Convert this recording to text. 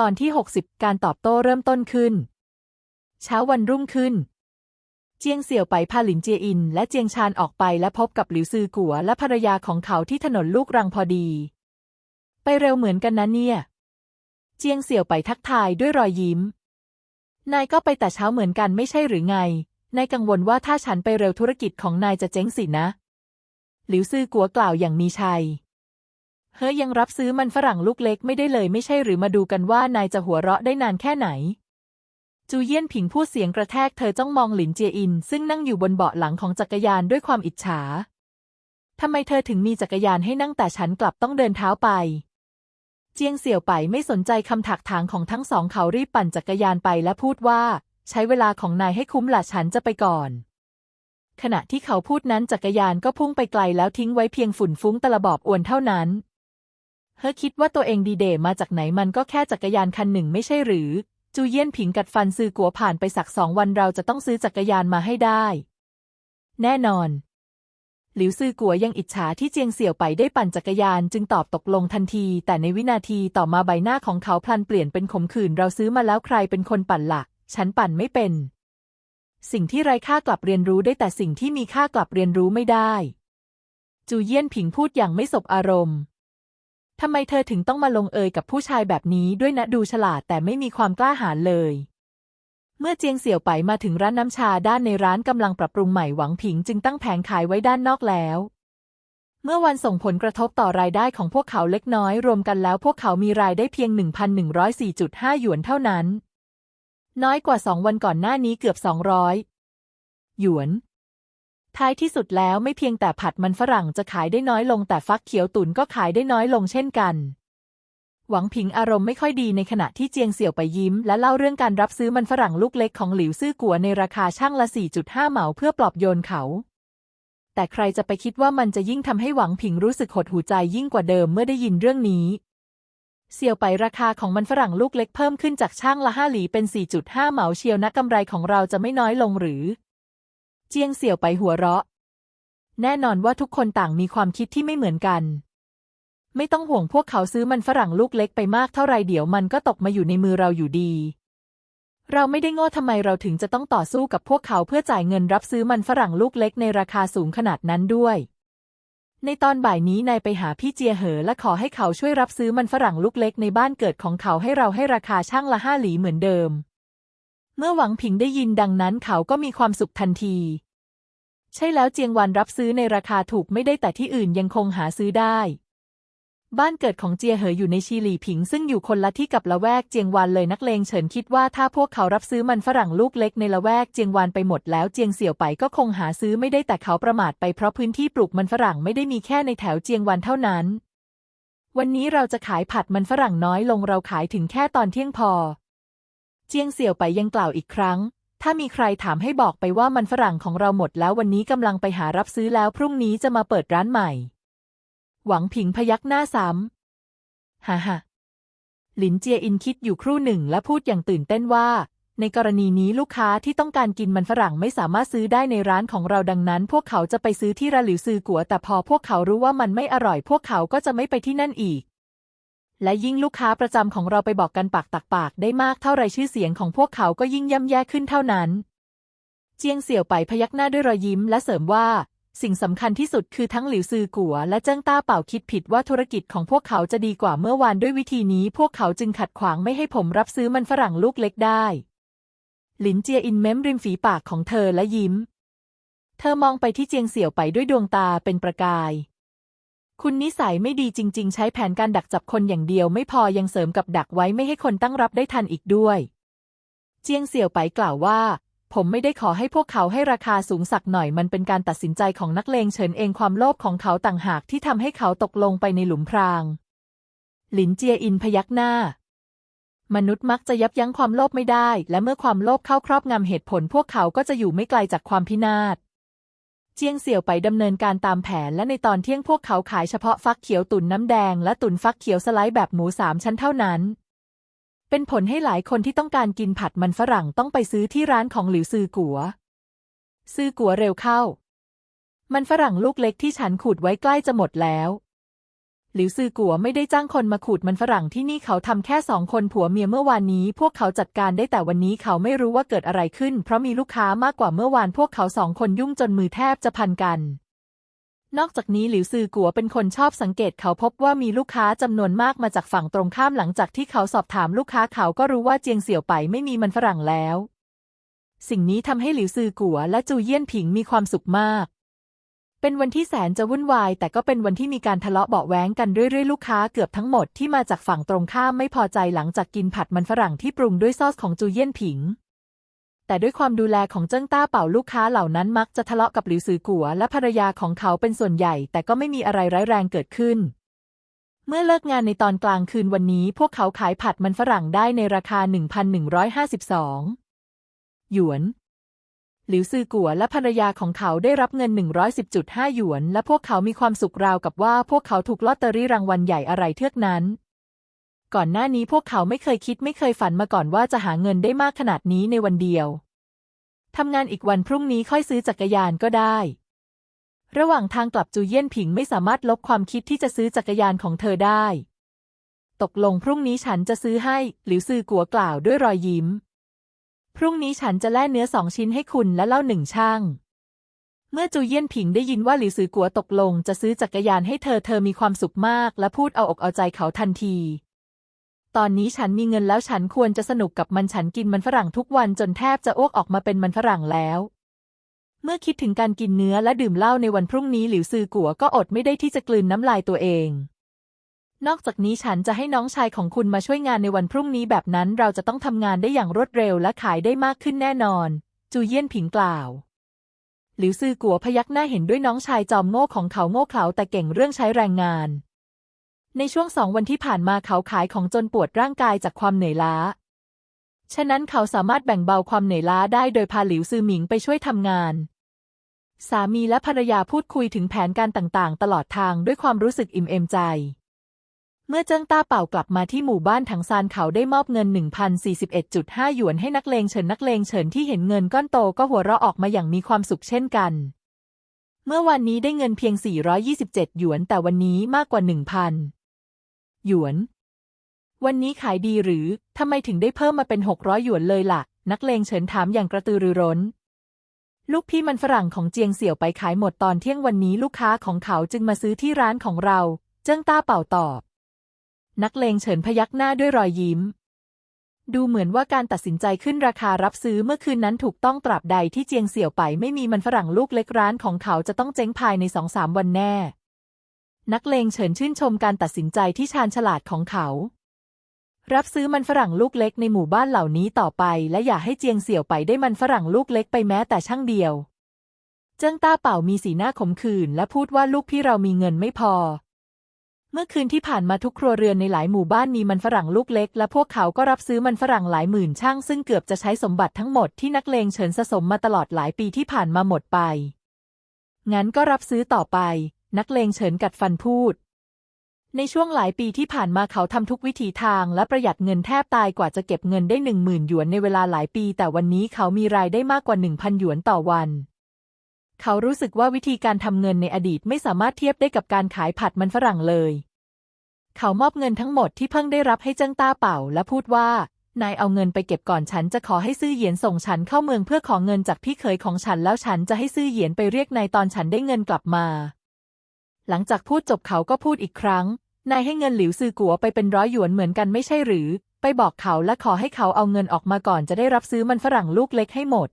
ตอนที่ 60 การตอบโต้เริ่มต้นขึ้น เช้าวันรุ่งขึ้น เจียงเสี่ยวไปพาหลินเจียอิน และเจียงชานออกไปและพบกับหลิวซือกัวและภรรยาของเขาที่ถนนลูกรังพอดี ไปเร็วเหมือนกันนะเนี่ย เจียงเสี่ยวไปทักทายด้วยรอยยิ้ม นายก็ไปแต่เช้าเหมือนกันไม่ใช่หรือไง นายกังวลว่าถ้าฉันไปเร็วธุรกิจของนายจะเจ๊งสินะ หลิวซือกัวกล่าวอย่างมีชัย เฮ้ยยังรับซื้อมันฝรั่งลูกเล็กไม่ได้เลยไม่ใช่หรือมาดูกันว่านายจะหัวเราะได้นานแค่ไหน จูเยี่ยนผิงพูดเสียงกระแทกเธอจ้องมองหลินเจียอิน ซึ่งนั่งอยู่บนเบาะหลังของจักรยานด้วยความอิจฉาทำไมเธอถึงมีจักรยานให้นั่งแต่ฉันกลับต้องเดินเท้าไป เจียงเสี่ยวไปไม่สนใจคำถักถางของทั้งสองเขารีบปั่นจักรยานไปและพูดว่า ใช้เวลาของนายให้คุ้มละฉันจะไปก่อนขณะที่เขาพูดนั้นจักรยานก็พุ่งไปไกลแล้วทิ้งไว้เพียงฝุ่นฟุ้งตะลบอบอวนเท่านั้น เธอคิดว่าตัวเองดีเดย์มาจากไหนมันก็แค่จักรยานคันหนึ่งไม่ใช่หรือ จูเยี่ยนผิงกัดฟันซื้อกัวผ่านไปสักสองวันเราจะต้องซื้อจักรยานมาให้ได้ แน่นอน หลิวซือกัวยังอิจฉาที่เจียงเสี่ยวไปได้ปั่นจักรยานจึงตอบตกลงทันที แต่ในวินาทีต่อมาใบหน้าของเขาพลันเปลี่ยนเป็นขมขื่นเราซื้อมาแล้วใครเป็นคนปั่นหลัก ฉันปั่นไม่เป็น สิ่งที่ไร้ค่ากลับเรียนรู้ได้แต่สิ่งที่มีค่ากลับเรียนรู้ไม่ได้ จูเยี่ยนผิงพูดอย่างไม่สบอารมณ์ ทำไมเธอถึงต้องมาลงเอยกับผู้ชายแบบนี้ด้วยนะดูฉลาดแต่ไม่มีความกล้าหาญเลย เมื่อเจียงเสี่ยวไปมาถึงร้านน้ำชาด้านในร้านกำลังปรับปรุงใหม่หวังผิงจึงตั้งแผงขายไว้ด้านนอกแล้ว เมื่อวันส่งผลกระทบต่อรายได้ของพวกเขาเล็กน้อย รวมกันแล้วพวกเขามีรายได้เพียง 1,104.5 หยวนเท่านั้น น้อยกว่าสองวันก่อนหน้านี้เกือบ 200 หยวน ท้ายที่สุดแล้วไม่เพียงแต่ผัดมันฝรั่งจะขายได้น้อยลงแต่ฟักเขียวตุ๋นก็ขายได้น้อยลงเช่นกัน หวังผิงอารมณ์ไม่ค่อยดีในขณะที่เจียงเสี่ยวไปยิ้ม และเล่าเรื่องการรับซื้อมันฝรั่งลูกเล็กของหลิวซื่อกัวในราคาช่างละ 4.5 เหมาเพื่อปลอบโยนเขา แต่ใครจะไปคิดว่ามันจะยิ่งทำให้หวังผิงรู้สึกหดหูใจยิ่งกว่าเดิมเมื่อได้ยินเรื่องนี้ เสี่ยวไปราคาของมันฝรั่งลูกเล็กเพิ่มขึ้นจากช่างละห้าหลีเป็น 4.5 เหมาเชียวนะกำไรของเราจะไม่น้อยลงหรือ เจียงเสี่ยวไปหัวเราะ แน่นอนว่าทุกคนต่างมีความคิดที่ไม่เหมือนกัน ไม่ต้องห่วงพวกเขาซื้อมันฝรั่งลูกเล็กไปมากเท่าไรเดี๋ยวมันก็ตกมาอยู่ในมือเราอยู่ดี เราไม่ได้โง่ทำไมเราถึงจะต้องต่อสู้กับพวกเขาเพื่อจ่ายเงินรับซื้อมันฝรั่งลูกเล็กในราคาสูงขนาดนั้นด้วย ในตอนบ่ายนี้นายไปหาพี่เจียเหอและขอให้เขาช่วยรับซื้อมันฝรั่งลูกเล็กในบ้านเกิดของเขาให้เราให้ราคาช่างละห้าหลีเหมือนเดิม เมื่อหวังผิงได้ยินดังนั้นเขาก็มีความสุขทันที ใช่แล้วเจียงวันรับซื้อในราคาถูกไม่ได้แต่ที่อื่นยังคงหาซื้อได้ บ้านเกิดของเจียเหออยู่ในชีหลีผิง ซึ่งอยู่คนละที่กับละแวกเจียงวันเลยนักเลงเฉินคิดว่าถ้าพวกเขารับซื้อมันฝรั่งลูกเล็กในละแวกเจียงวันไปหมดแล้วเจียงเสี่ยวไปก็คงหาซื้อไม่ได้แต่เขาประมาทไปเพราะพื้นที่ปลูกมันฝรั่งไม่ได้มีแค่ในแถวเจียงวันเท่านั้น วันนี้เราจะขายผัดมันฝรั่งน้อยลงเราขายถึงแค่ตอนเที่ยงพอ เจียงเสี่ยวไปยังกล่าวอีกครั้ง ถ้ามีใครถามให้บอกไปว่ามันฝรั่งของเราหมดแล้ววันนี้กำลังไปหารับซื้อแล้วพรุ่งนี้จะมาเปิดร้านใหม่ หวังผิงพยักหน้าซ้ำฮ่าฮ่าหลินเจียอินคิดอยู่ครู่หนึ่งและพูดอย่างตื่นเต้นว่า ในกรณีนี้ลูกค้าที่ต้องการกินมันฝรั่งไม่สามารถซื้อได้ในร้านของเราดังนั้น พวกเขาจะไปซื้อที่ระหลิวซือกัวแต่พอพวกเขารู้ว่ามันไม่อร่อย พวกเขาก็จะไม่ไปที่นั่นอีก และยิ่งลูกค้าประจำของเราไปบอกกันปากตักปากได้มากเท่าไรชื่อเสียงของพวกเขาก็ยิ่งย่ำแย่ขึ้นเท่านั้น เจียงเสี่ยวไปพยักหน้าด้วยรอยยิ้มและเสริมว่า สิ่งสำคัญที่สุดคือทั้งหลิวซือกัว และเจิ้งต้าเป่าคิดผิดว่าธุรกิจของพวกเขาจะดีกว่าเมื่อวานด้วยวิธีนี้ พวกเขาจึงขัดขวางไม่ให้ผมรับซื้อมันฝรั่งลูกเล็กได้ หลินเจียอินเม้มริมฝีปากของเธอและยิ้ม เธอมองไปที่เจียงเสี่ยวไปด้วยดวงตาเป็นประกาย คุณนิสัยไม่ดีจริง ๆ ใช้แผนการดักจับคนอย่างเดียวไม่พอยังเสริมกับดักไว้ไม่ให้คนตั้งรับได้ทันอีกด้วย เจียงเสี่ยวไปกล่าวว่า ผมไม่ได้ขอให้พวกเขาให้ราคาสูงสักหน่อยมันเป็นการตัดสินใจของนักเลงเฉินเองความโลภของเขาต่างหากที่ทำให้เขาตกลงไปในหลุมพราง หลินเจียอินพยักหน้า มนุษย์มักจะยับยั้งความโลภไม่ได้ และเมื่อความโลภเข้าครอบงำเหตุผล พวกเขาก็จะอยู่ไม่ไกลจากความพินาศ เจียงเสี่ยวไปดำเนินการตามแผนและในตอนเที่ยงพวกเขาขายเฉพาะฟักเขียวตุ๋นน้ำแดงและตุ๋นฟักเขียวสไลด์แบบหมูสามชั้นเท่านั้น เป็นผลให้หลายคนที่ต้องการกินผัดมันฝรั่งต้องไปซื้อที่ร้านของหลิวซือกัว ซือกัวเร็วเข้า มันฝรั่งลูกเล็กที่ฉันขูดไว้ใกล้จะหมดแล้ว หลิวซือกัวไม่ได้จ้างคนมาขูดมันฝรั่งที่นี่เขาทำแค่สองคนผัวเมียเมื่อวานนี้ พวกเขาจัดการได้แต่วันนี้เขาไม่รู้ว่าเกิดอะไรขึ้น เพราะมีลูกค้ามากกว่าเมื่อวานพวกเขาสองคนยุ่งจนมือแทบจะพันกัน นอกจากนี้หลิวซือกัวเป็นคนชอบสังเกตเขาพบว่ามีลูกค้าจำนวนมากมาจากฝั่งตรงข้ามหลังจากที่เขาสอบถามลูกค้าเขาก็รู้ว่าเจียงเสี่ยวไปไม่มีมันฝรั่งแล้ว สิ่งนี้ทำให้หลิวซือกัวและจูเยี่ยนผิงมีความสุขมาก เป็นวันที่แสนจะวุ่นวาย แต่ก็เป็นวันที่มีการทะเลาะเบาะแว้งกันเรื่อยๆ ลูกค้าเกือบทั้งหมดที่มาจากฝั่งตรงข้ามไม่พอใจหลังจากกินผัดมันฝรั่งที่ปรุงด้วยซอสของจูเยี่ยนผิง แต่ด้วยความดูแลของเจิ้งต้าเป่าลูกค้าเหล่านั้นมักจะทะเลาะกับหลิวซือกัวและภรรยาของเขาเป็นส่วนใหญ่ แต่ก็ไม่มีอะไรร้ายแรงเกิดขึ้น เมื่อเลิกงานในตอนกลางคืนวันนี้ พวกเขาขายผัดมันฝรั่งได้ในราคา 1,152หยวน หลิวซือกัวและภรรยาของเขาได้รับเงิน 110.5 หยวน และพวกเขามีความสุขราวกับว่าพวกเขาถูกลอตเตอรี่รางวัลใหญ่อะไรเทือกนั้น ก่อนหน้านี้พวกเขาไม่เคยคิดไม่เคยฝันมาก่อนว่าจะหาเงินได้มากขนาดนี้ในวันเดียวทำงานอีกวันพรุ่งนี้ค่อยซื้อจักรยานก็ได้ ระหว่างทางกลับจูเยี่ยนผิงไม่สามารถลบความคิดที่จะซื้อจักรยานของเธอได้ ตกลงพรุ่งนี้ฉันจะซื้อให้ หลิวซือกัวกล่าวด้วยรอยยิ้ม รุ่งนี้ฉันจะแล่เนื้อสองชิ้นให้คุณและเหล้าหนึ่งช่าง เมื่อจูเยี่ยนผิงได้ยินว่าหลิวซือกัวตกลง จะซื้อจักรยานให้เธอเธอมีความสุขมาก และพูดเอาอกเอาใจเขาทันที ตอนนี้ฉันมีเงินแล้วฉันควรจะสนุกกับมันฉันกินมันฝรั่งทุกวันจนแทบจะอ้วกออกมาเป็นมันฝรั่งแล้ว เมื่อคิดถึงการกินเนื้อและดื่มเหล้าในวันพรุ่งนี้หลิวซือกัวก็อดไม่ได้ที่จะกลืนน้ำลายตัวเอง นอกจากนี้ฉันจะให้น้องชายของคุณมาช่วยงานในวันพรุ่งนี้แบบนั้นเราจะต้องทำงานได้อย่างรวดเร็วและขายได้มากขึ้นแน่นอน จูเยี่ยนผิงกล่าว หลิวซือกัวพยักหน้าเห็นด้วยน้องชายจอมโง่ของเขาโง่เขลาแต่เก่งเรื่องใช้แรงงาน ในช่วงสองวันที่ผ่านมาเขาขายของจนปวดร่างกายจากความเหนื่อยล้า ฉะนั้นเขาสามารถแบ่งเบาความเหนื่อยล้าได้โดยพาหลิวซือหมิงไปช่วยทำงานสามีและภรรยาพูดคุยถึงแผนการต่างๆ ตลอดทางด้วยความรู้สึกอิ่มเอมใจ เมื่อเจิ้งต้าเป่ากลับมาที่หมู่บ้านถังซานเขาได้มอบเงิน 1,041.5 หยวนให้นักเลงเฉินนักเลงเฉินที่เห็นเงินก้อนโตก็หัวเราะออกมาอย่างมีความสุขเช่นกัน เมื่อวันนี้ได้เงินเพียง 427 หยวน แต่วันนี้มากกว่า 1,000 หยวน วันนี้ขายดีหรือทำไมถึงได้เพิ่มมาเป็น 600 หยวนเลยล่ะ นักเลงเฉินถามอย่างกระตือรือร้นลูกพี่มันฝรั่งของเจียงเสี่ยวไปขายหมดตอนเที่ยงวันนี้ลูกค้าของเขาจึงมาซื้อที่ร้านของเรา เจิ้งต้าเป่าตอบ นักเลงเฉินพยักหน้าด้วยรอยยิ้ม ดูเหมือนว่าการตัดสินใจขึ้นราคารับซื้อเมื่อคืนนั้นถูกต้องตราบใดที่เจียงเสี่ยวไปไม่มีมันฝรั่งลูกเล็กร้านของเขาจะต้องเจ๊งภายในสองสามวันแน่ นักเลงเฉินชื่นชมการตัดสินใจที่ชาญฉลาดของเขา รับซื้อมันฝรั่งลูกเล็กในหมู่บ้านเหล่านี้ต่อไป และอย่าให้เจียงเสี่ยวไปได้มันฝรั่งลูกเล็กไปแม้แต่ช่างเดียว เจิ้งต้าเป่ามีสีหน้าขมขื่นและพูดว่าลูกพี่เรามีเงินไม่พอ เมื่อคืนที่ผ่านมาทุกครัวเรือนในหลายหมู่บ้านมีมันฝรั่งลูกเล็ก และพวกเขาก็รับซื้อมันฝรั่งหลายหมื่นช่างซึ่งเกือบจะใช้สมบัติทั้งหมดที่นักเลงเฉินสะสมมาตลอดหลายปีที่ผ่านมาหมดไป งั้นก็รับซื้อต่อไป นักเลงเฉินกัดฟันพูด ในช่วงหลายปีที่ผ่านมาเขาทำทุกวิถีทางและประหยัดเงินแทบตายกว่าจะเก็บเงินได้หนึ่งหมื่นหยวนในเวลาหลายปี แต่วันนี้เขามีรายได้มากกว่าหนึ่งพันหยวนต่อวัน เขารู้สึกว่าวิธีการทำเงินในอดีตไม่สามารถเทียบได้กับการขายผัดมันฝรั่งเลย เขามอบเงินทั้งหมดที่เพิ่งได้รับให้เจิ้งต้าเป่า และพูดว่า นายเอาเงินไปเก็บก่อนฉันจะขอให้ซื่อเหยียนส่งฉันเข้าเมืองเพื่อขอเงินจากพี่เขยของฉันแล้วฉันจะให้ซื่อเหยียนไปเรียกนายตอนฉันได้เงินกลับมา หลังจากพูดจบเขาก็พูดอีกครั้ง นายให้เงินหลิวซือกัวไปเป็นร้อยหยวนเหมือนกันไม่ใช่หรือ ไปบอกเขาและขอให้เขาเอาเงินออกมาก่อนจะได้รับซื้อมันฝรั่งลูกเล็กให้หมด